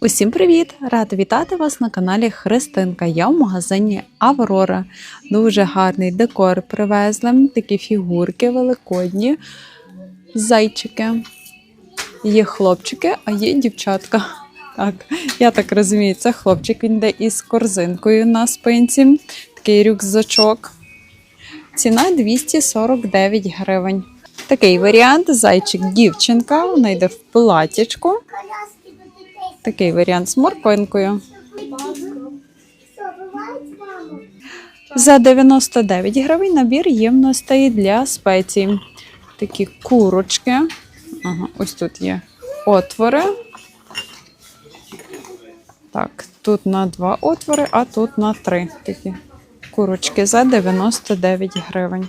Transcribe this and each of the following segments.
Усім привіт! Рада вітати вас на каналі Христинка. Я в магазині Аврора. Дуже гарний декор привезли. Такі фігурки великодні, зайчики. Є хлопчики, а є дівчатка. Так, я так розумію, це хлопчик. Він йде із корзинкою на спинці. Такий рюкзачок. Ціна 249 гривень. Такий варіант: зайчик дівчинка. Вона йде в платічку. Такий варіант з морквинкою. За 99 гривень набір ємностей для спецій. Такі курочки. Ага, ось тут є отвори. Так, тут на два отвори, а тут на три. Такі курочки за 99 гривень.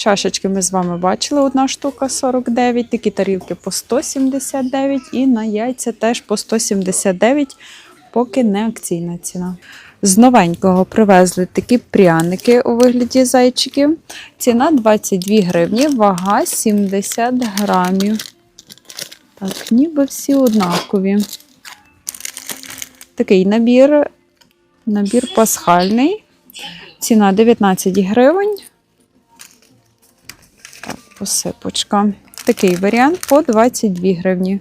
Чашечки ми з вами бачили, одна штука 49, такі тарілки по 179 і на яйця теж по 179, поки не акційна ціна. З новенького привезли такі пряники у вигляді зайчиків. Ціна 22 гривні, вага 70 грамів. Так, ніби всі однакові. Такий набір, набір пасхальний. Ціна 19 гривень посипочка. Такий варіант по 22 гривні.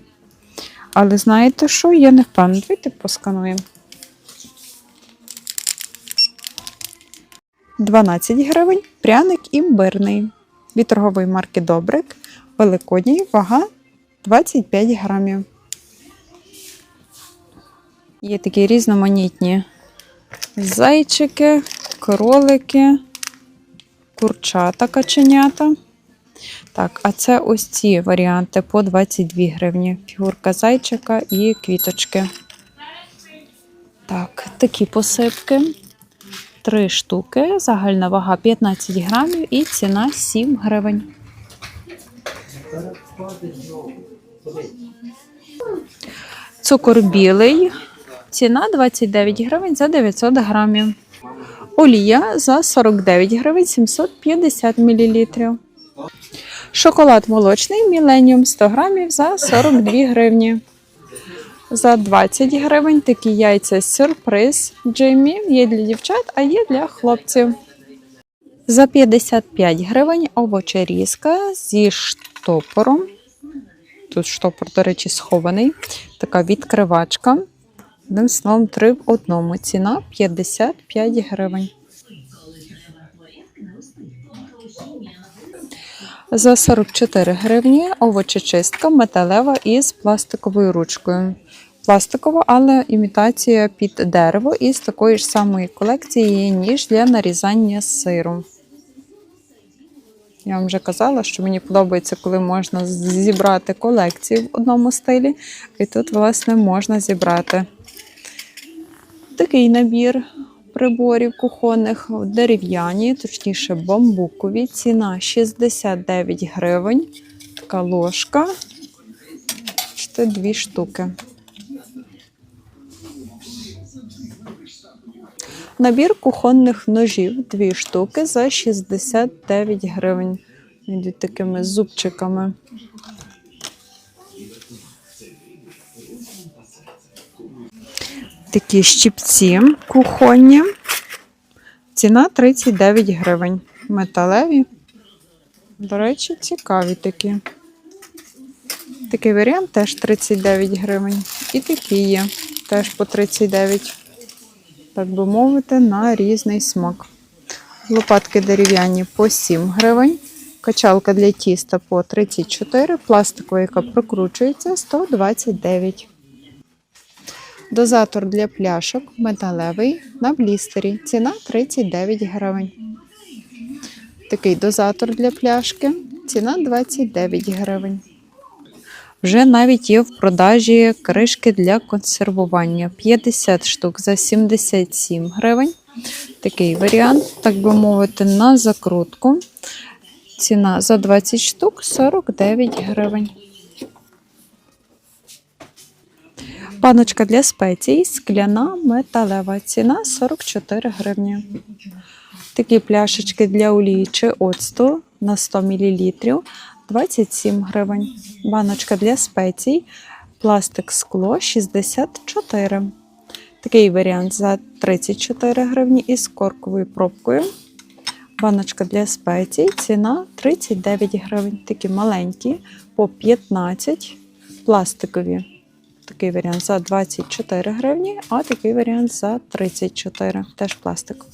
Але знаєте що? Я не впевнена. Давайте поскануємо. 12 гривень. Пряник імбирний. Від торгової марки Добрик. Великодній. Вага 25 грамів. Є такі різноманітні зайчики, кролики, курчата каченята. Так, а це ось ці варіанти по 22 гривні. Фігурка зайчика і квіточки. Так, такі посипки. Три штуки. Загальна вага 15 грамів і ціна 7 гривень. Цукор білий. Ціна 29 гривень за 900 грамів. Олія за 49 гривень 750 мл. Шоколад молочний Millennium 100 грамів за 42 гривні. За 20 гривень такі яйця сюрприз Джиммі. Є для дівчат, а є для хлопців. За 55 гривень овочерізка зі штопором. Тут штопор, до речі, схований. Така відкривачка. Одним словом, 3 в одному. Ціна 55 гривень. За 44 гривні овочечистка металева із пластиковою ручкою. Пластикова, але імітація під дерево із такої ж самої колекції ніж для нарізання сиру. Я вам вже казала, що мені подобається, коли можна зібрати колекцію в одному стилі. І тут, власне, можна зібрати такий набір приборів кухонних дерев'яні, точніше бамбукові. Ціна 69 гривень. Така ложка. Це дві штуки. Набір кухонних ножів дві штуки за 69 гривень. Йдуть такими зубчиками. Такі щипці кухонні. Ціна 39 гривень. Металеві. До речі, цікаві такі. Такий варіант теж 39 гривень. І такі є. Теж по 39, так би мовити, на різний смак. Лопатки дерев'яні по 7 гривень. Качалка для тіста по 34, пластикова, яка прокручується, 129. Дозатор для пляшок металевий на блістері. Ціна 39 гривень. Такий дозатор для пляшки. Ціна 29 гривень. Вже навіть є в продажі кришки для консервування. 50 штук за 77 гривень. Такий варіант, так би мовити, на закрутку. Ціна за 20 штук 49 гривень. Баночка для спецій, скляна металева. Ціна 44 гривні. Такі пляшечки для олії чи оцту на 100 мл 27 гривень. Баночка для спецій Пластик скло 64. Такий варіант за 34 гривні із корковою пробкою. Баночка для спецій. Ціна 39 гривень. Такі маленькі по 15 пластикові. Такий варіант за 24 гривні, а такий варіант за 34. Теж пластик.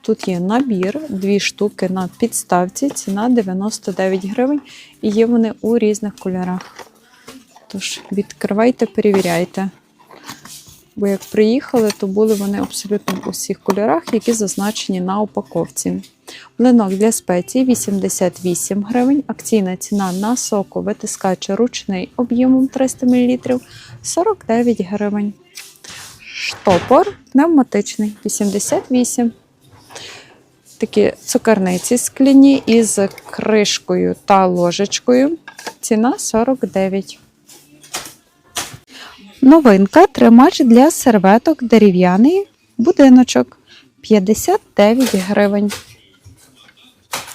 Тут є набір, дві штуки на підставці, ціна 99 гривень, і є вони у різних кольорах. Тож відкривайте, перевіряйте. Бо як приїхали, то були вони абсолютно в усіх кольорах, які зазначені на упаковці. Млинок для спецій 88 гривень. Акційна ціна на соку витискач ручний об'ємом 300 мл 49 гривень. Штопор пневматичний 88. Такі цукерниці скляні із кришкою та ложечкою. Ціна 49. Новинка тримач для серветок дерев'яний будиночок 59 гривень.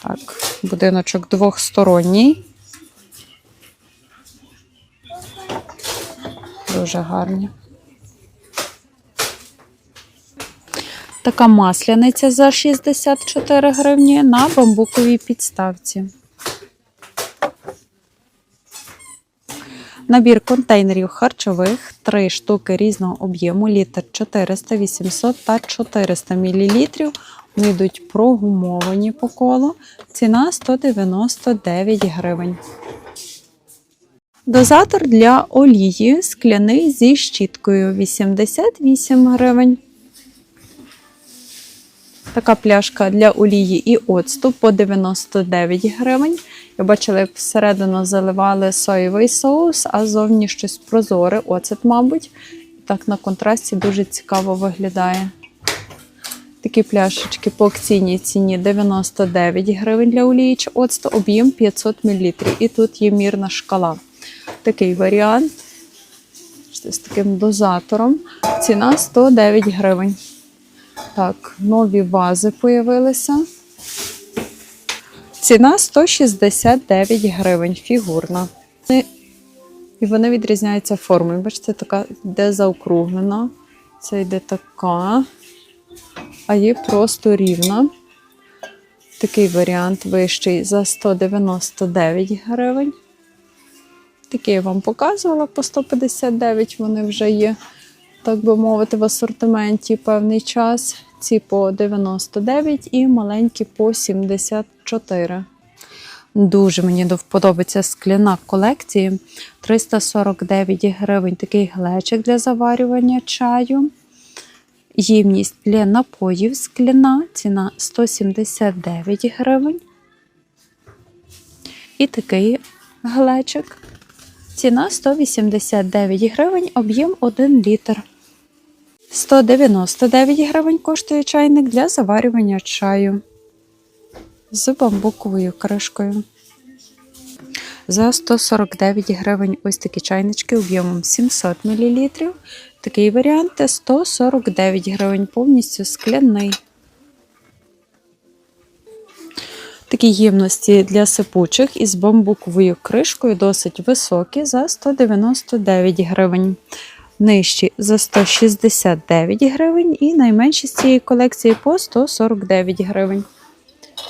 Так, будиночок двохсторонній. Дуже гарні. Така масляниця за 64 гривні на бамбуковій підставці. Набір контейнерів харчових 3 штуки різного об'єму, літр 400, 800 та 400 мл. Йдуть прогумовані по колу. Ціна 199 гривень. Дозатор для олії скляний зі щіткою 88 гривень. Така пляшка для олії і оцту по 99 гривень. Я бачила, як всередину заливали соєвий соус, а зовні щось прозоре, оцет, мабуть. Так на контрасті дуже цікаво виглядає. Такі пляшечки по акційній ціні 99 гривень для олії чи оцту, об'єм 500 мл. І тут є мірна шкала. Такий варіант з таким дозатором. Ціна 109 гривень. Так, нові вази появилися. Ціна 169 гривень, фігурна. І вони відрізняються формою. Бачите, така йде заокруглена. Це йде така, а є просто рівна. Такий варіант вищий за 199 гривень. Такий я вам показувала по 159, вони вже є, так би мовити, в асортименті певний час. Ці по 99 і маленькі по 74. Дуже мені до вподобається скляна колекції. 349 гривень такий глечик для заварювання чаю. Ємність для напоїв скляна, ціна 179 гривень. І такий глечик. Ціна 189 гривень, об'єм 1 літр. 199 гривень коштує чайник для заварювання чаю з бамбуковою кришкою. За 149 гривень ось такі чайнички об'ємом 700 мл. Такий варіант 149 гривень, повністю скляний. Такі ємності для сипучих із бамбуковою кришкою досить високі за 199 гривень. Нижчі за 169 гривень і найменші з цієї колекції по 149 гривень.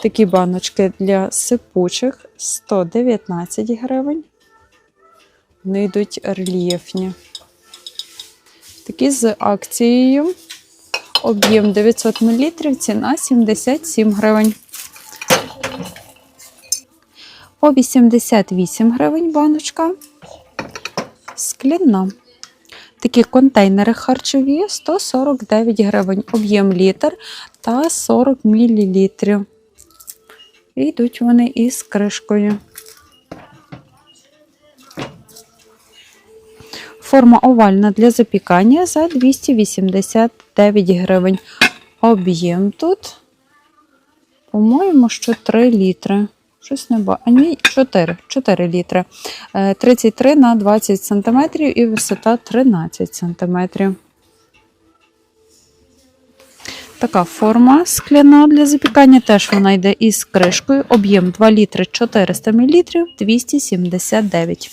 Такі баночки для сипучих 119 гривень. Вони йдуть рельєфні. Такі з акцією. Об'єм 900 мл, ціна 77 гривень. По 88 гривень баночка. Скляна. Такі контейнери харчові 149 гривень, об'єм літр та 40 мл. І йдуть вони із кришкою. Форма овальна для запікання за 289 гривень. Об'єм тут, по-моєму, що 3 літри. Щось не бачу. А ні, 4, 4 літри. Е, 33 на 20 см і висота 13 см. Така форма скляна для запікання. Теж вона йде із кришкою. Об'єм 2 літри 400 мл 279.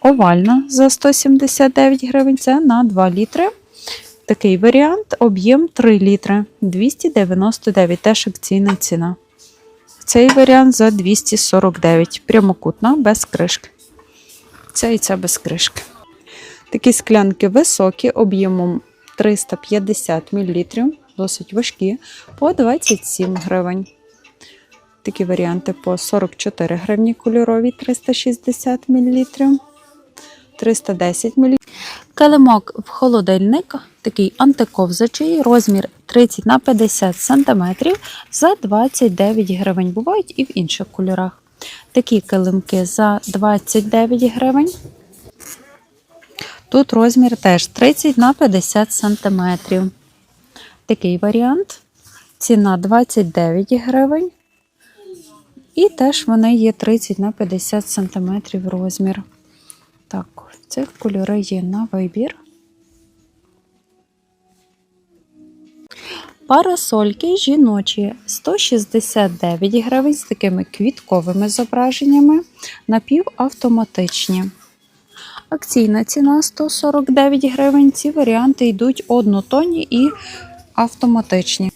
овальна за 179 гривень. Це на 2 літри. Такий варіант, об'єм 3 літри, 299, теж акційна ціна. Цей варіант за 249, прямокутна, без кришки. Це і це без кришки. Такі склянки високі, об'ємом 350 мл, досить важкі, по 27 гривень. Такі варіанти по 44 гривні кольорові, 360 мл, 310 мл. Килимок в холодильник, такий антиковзачий, розмір 30 на 50 см за 29 гривень. Бувають і в інших кольорах. Такі килимки за 29 гривень. Тут розмір теж 30 на 50 см. Такий варіант. Ціна 29 гривень. І теж вони є 30 на 50 см розмір. Так, цих кольори є на вибір. Парасольки жіночі 169 гривень з такими квітковими зображеннями, напівавтоматичні. Акційна ціна 149 гривень. Ці варіанти йдуть однотонні і автоматичні.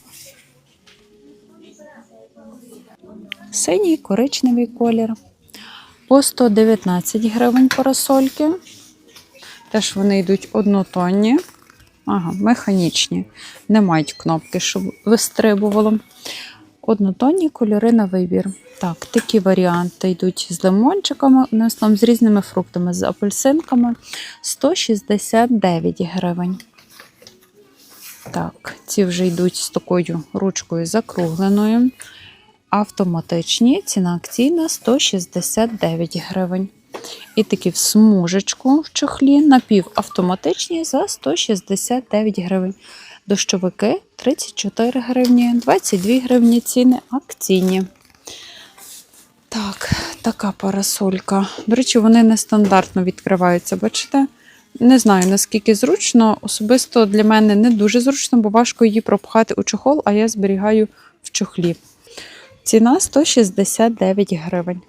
Синій коричневий колір. По 119 гривень парасольки. Теж вони йдуть однотонні. Ага, механічні. Не мають кнопки, щоб вистрибувало. Однотонні кольори на вибір. Так, такі варіанти йдуть з лимончиками, з різними фруктами, з апельсинками 169 гривень. Так, ці вже йдуть з такою ручкою закругленою. Автоматичні, ціна акційна 169 гривень. І такі в смужечку в чохлі напівавтоматичні за 169 гривень. Дощовики 34 гривні, 22 гривні ціни акційні. Так, така парасолька. До речі, вони нестандартно відкриваються, бачите? Не знаю, наскільки зручно. Особисто для мене не дуже зручно, бо важко її пропхати у чохол, а я зберігаю в чохлі. Ціна 169 гривень.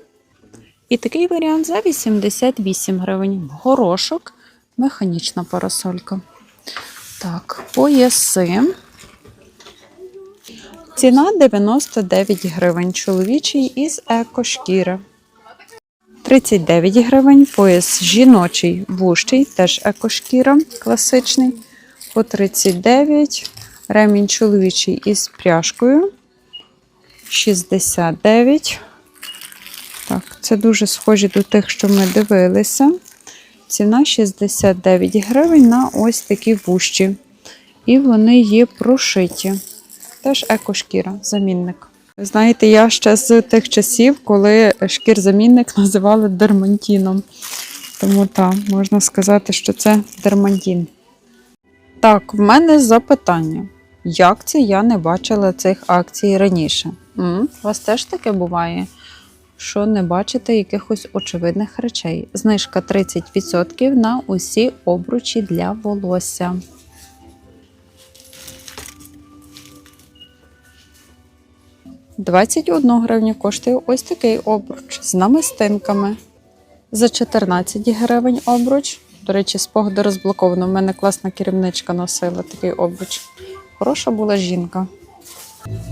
І такий варіант за 88 гривень. Горошок, механічна парасолька. Так, пояси. Ціна 99 гривень. Чоловічий із екошкіри. 39 гривень. Пояс жіночий вущий, теж екошкіра, класичний. По 39. Ремінь чоловічий із пряжкою. 69. Так, це дуже схожі до тих, що ми дивилися. Ціна 69 гривень на ось такі вущі. І вони є прошиті. Теж екошкіра, замінник. Знаєте, я ще з тих часів, коли шкір-замінник називали дермантіном. Тому так, можна сказати, що це дермантін. Так, в мене запитання. Як це я не бачила цих акцій раніше? М? У вас теж таке буває? Що не бачите якихось очевидних речей. Знижка 30% на усі обручі для волосся. «21 гривню коштує ось такий обруч з намистинками. За 14 гривень обруч. До речі, спогади розблоковано. У мене класна керівничка носила такий обруч. Хороша була жінка.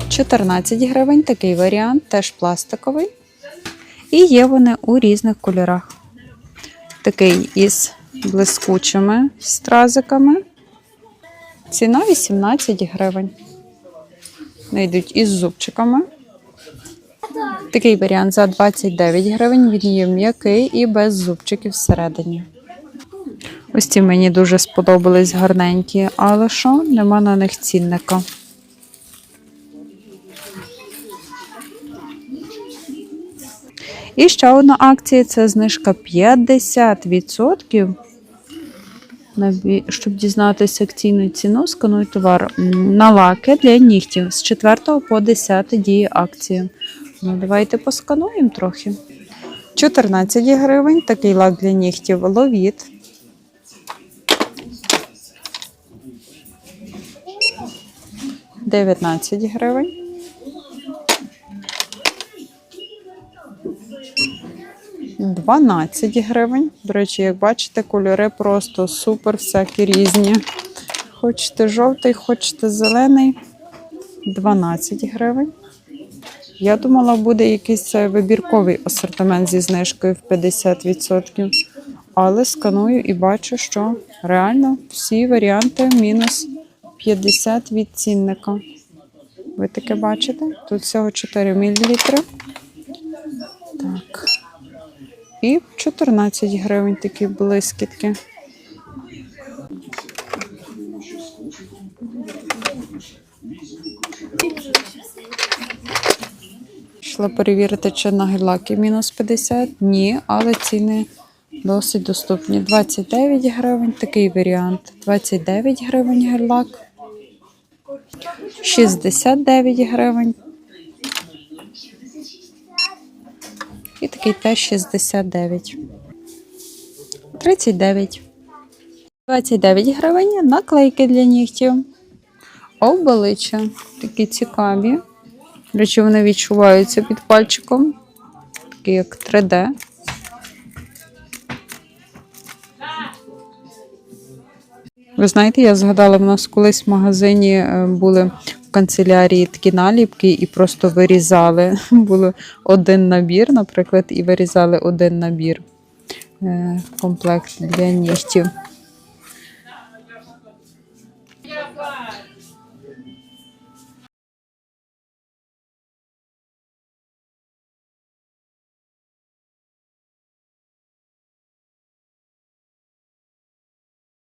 14 гривень такий варіант, теж пластиковий. І є вони у різних кольорах. Такий із блискучими стразиками. Ціна 18 гривень. Вони йдуть із зубчиками. Такий варіант за 29 гривень. Він є м'який і без зубчиків всередині. Ось ці мені дуже сподобались гарненькі, але що, нема на них цінника. І ще одна акція це знижка 50%. Щоб дізнатися акційну ціну, скануй товар на лаки для нігтів з 4 по 10 діє акція. Ну, давайте поскануємо трохи. 14 гривень, такий лак для нігтів ловіт. Дев'ятнадцять гривень. 12 гривень. До речі, як бачите, кольори просто супер, всякі різні. Хочете жовтий, хочете зелений 12 гривень. Я думала, буде якийсь е, вибірковий асортимент зі знижкою в 50%. Але сканую і бачу, що реально всі варіанти мінус 50 від цінника. Ви таке бачите? Тут всього 4 мл. Так. І 14 гривень такі блискітки. Йшла перевірити, чи на гелаки мінус 50. Ні, але ціни досить доступні. 29 гривень, такий варіант. 29 гривень гелак. 69 гривень. І такий теж 69. 39. 29 гривень наклейки для нігтів. Обличчя. Такі цікаві. Речі, вони відчуваються під пальчиком. Такі як 3D. Ви знаєте, я згадала, в нас колись в магазині е, були в канцелярії такі наліпки і просто вирізали. Було один набір, наприклад, і вирізали один набір. е, Комплект для нігтів.